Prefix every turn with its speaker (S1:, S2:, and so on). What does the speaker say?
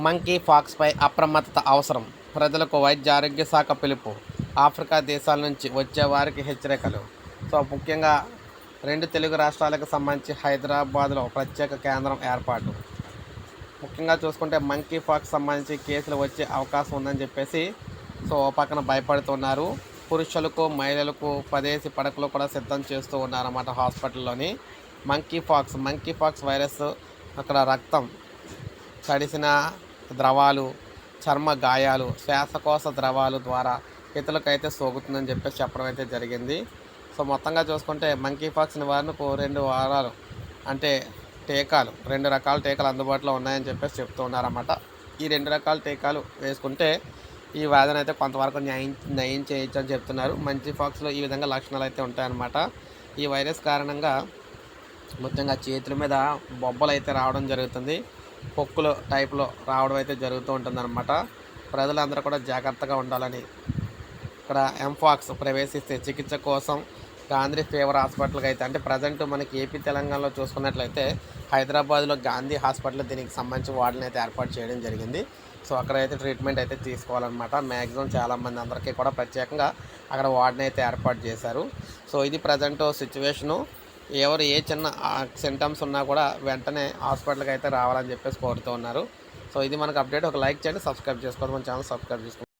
S1: Monkey ఫాక్స్పై అప్రమత్తత అవసరం. ప్రజలకు వైద్య ఆరోగ్య శాఖ పిలుపు. ఆఫ్రికా దేశాల నుంచి వచ్చే వారికి హెచ్చరికలు. సో ముఖ్యంగా రెండు తెలుగు రాష్ట్రాలకు సంబంధించి హైదరాబాద్లో ప్రత్యేక కేంద్రం ఏర్పాటు. ముఖ్యంగా చూసుకుంటే మంకీ ఫాక్స్ సంబంధించి కేసులు వచ్చే అవకాశం ఉందని చెప్పేసి సో ఓ పక్కన భయపడుతున్నారు. పురుషులకు మహిళలకు పదేసి పడకలు కూడా సిద్ధం చేస్తూ ఉన్నారన్నమాట హాస్పిటల్లోని monkeypox. Monkeypox virus అక్కడ రక్తం తడిసిన ద్రవాలు చర్మ గాయాలు శ్వాసకోశ ద్రవాలు ద్వారా ఇతరులకైతే సోకుతుందని చెప్పేసి చెప్పడం అయితే జరిగింది. సో మొత్తంగా చూసుకుంటే మంకీ ఫాక్స్ నివారణకు రెండు వారాలు అంటే టీకాలు రెండు రకాల టీకాలు అందుబాటులో ఉన్నాయని చెప్పేసి చెప్తూ ఉన్నారన్నమాట. ఈ రెండు రకాల టీకాలు వేసుకుంటే ఈ వ్యాధిని అయితే కొంతవరకు న్యాయం నయం చేయొచ్చు అని చెప్తున్నారు. మంచి ఫాక్స్లో ఈ విధంగా లక్షణాలు అయితే ఉంటాయన్నమాట. ఈ వైరస్ కారణంగా ముఖ్యంగా చేతుల మీద బొబ్బలు అయితే రావడం జరుగుతుంది. పొక్కులు టైప్లో రావడం అయితే జరుగుతూ ఉంటుందన్నమాట. ప్రజలందరూ కూడా జాగ్రత్తగా ఉండాలని ఇక్కడ ఎంఫాక్స్ ప్రవేశిస్తే చికిత్స కోసం గాంధీ ఫీవర్ హాస్పిటల్కి అయితే అంటే ప్రజెంట్ మనకి ఏపీ తెలంగాణలో చూసుకున్నట్లయితే హైదరాబాద్లో గాంధీ హాస్పిటల్ దీనికి సంబంధించి వార్డుని అయితే ఏర్పాటు చేయడం జరిగింది. సో అక్కడ అయితే ట్రీట్మెంట్ అయితే తీసుకోవాలన్నమాట. మ్యాక్సిమం చాలామంది అందరికీ కూడా ప్రత్యేకంగా అక్కడ వార్డుని అయితే ఏర్పాటు చేశారు. సో ఇది ప్రజెంట్ సిచ్యువేషను. ఎవరు ఏ చిన్న సింటమ్స్ ఉన్నా కూడా వెంటనే హాస్పిటల్కి అయితే రావాలని చెప్పేసి కోరుతూ ఉన్నారు. సో ఇది మనకు అప్డేట్. ఒక లైక్ చేయండి సబ్స్క్రైబ్ చేసుకోండి. మన ఛానల్ సబ్స్క్రైబ్ చేసుకోండి.